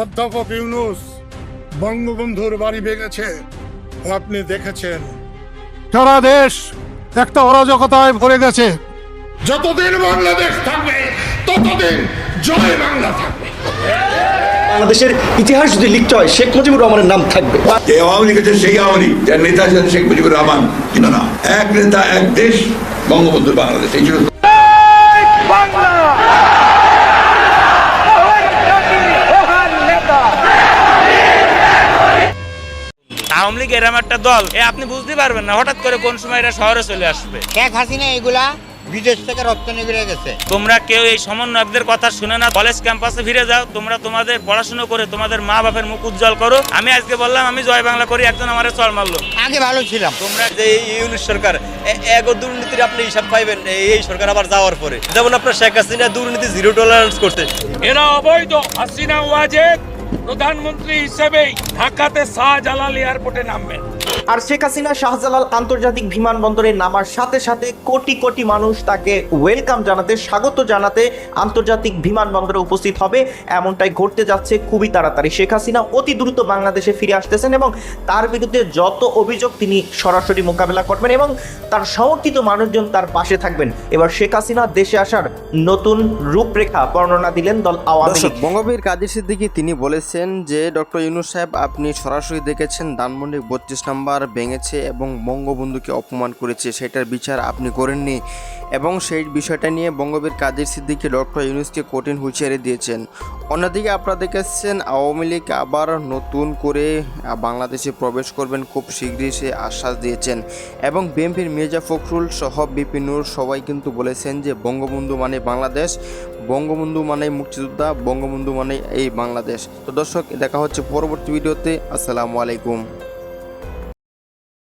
অধ্যাপক ইউনুস বঙ্গবন্ধুর বাড়ি ভেঙেছে। আপনি দেখেছেন। সারা দেশ একটা অরাজকতায় ভরে গেছে। যতদিন বাংলাদেশ থাকবে ততদিন জয় বাংলা থাকবে। বাংলাদেশের ইতিহাস যদি লিখতে হয় শেখ মুজিবুর রহমানের নাম থাকবে। যে আওয়ামী লীগ সেই আওয়ামী লীগ। যার নেতা ছিলেন শেখ মুজিবুর রহমান কিন্তু না। এক নেতা এক দেশ বঙ্গবন্ধু বাংলাদেশ। এই ছিল আওয়ামী লীগ এরম একটা দল এ আপনি বুঝতে পারবেন না হঠাৎ করে কোন সময় এরা শহরে চলে আসবে। শেখ হাসিনা এগুলা বিদেশ থেকে রপ্তানি করে গেছে। তোমরা কেউ এই সমন্বয়কদের কথা শুনে না কলেজ ক্যাম্পাসে ফিরে যাও তোমরা তোমাদের পড়াশোনা করে তোমাদের মা বাপের মুখ উজ্জ্বল করো। আমি আজকে বললাম আমি জয় বাংলা করি একজন আমার চল মারলো। আগে ভালো ছিলাম। তোমরা যে এই ইউনিট সরকার এক দুর্নীতির আপনি হিসাব পাইবেন এই- সরকার আবার যাওয়ার পরে। যেমন আপনার শেখ হাসিনা দুর্নীতি জিরো টলারেন্স করতে এরা অবৈধ হাসিনা ওয়াজেদ। প্রধানমন্ত্রী হিসেবেই ঢাকাতে শাহজালাল এয়ারপোর্টে নামবেন। আর শেখ হাসিনা শাহজালাল আন্তর্জাতিক বিমানবন্দরে নামার সাথে সাথে কোটি কোটি মানুষ তাকে ওয়েলকাম জানাতে, স্বাগত জানাতে আন্তর্জাতিক বিমানবন্দরে উপস্থিত হবে। এমনটাই ঘটতে যাচ্ছে খুবই তাড়াতাড়ি। শেখ হাসিনা অতি দ্রুত বাংলাদেশে ফিরে আসতেছেন এবং তার বিরুদ্ধে যত অভিযোগ তিনি সরাসরি মোকাবেলা করবেন এবং তার সমর্থিত মানুষজন তার পাশে থাকবেন। এবার শেখ হাসিনা দেশে আসার নতুন রূপরেখা বর্ণনা দিলেন দল আওয়ামী লীগ। বঙ্গবীর কাজী সিদ্দিকী তিনি বলেছেন যে, ডক্টর ইউনুস সাহেব আপনি সরাসরি দেখেছেন ধানমন্ডি বত্রিশ নাম্বার ভেঙেছে এবং বঙ্গবন্ধুকে অপমান করেছে, সেটার বিচার আপনি করেননি। এবং সেই বিষয়টা নিয়ে বঙ্গবীর কাজী সিদ্দিকী ডক্টর ইউনুসকে কঠিন হুঁশিয়ারি দিয়েছেন। অন্যদিকে আপনারা দেখেছেন, আওয়ামী লীগ আবার নতুন করে বাংলাদেশে প্রবেশ করবেন, খুব শীঘ্রই সে আশ্বাস দিয়েছেন। এবং বিএনপির মির্জা ফখরুল সহ বিপিনুর সবাই কিন্তু বলেছেন যে বঙ্গবন্ধু মানে বাংলাদেশ, বঙ্গবন্ধু মানে মুক্তিযোদ্ধা, বঙ্গবন্ধু মানে এই বাংলাদেশ। তো দর্শক, দেখা হচ্ছে পরবর্তী ভিডিওতে। আসসালামু আলাইকুম।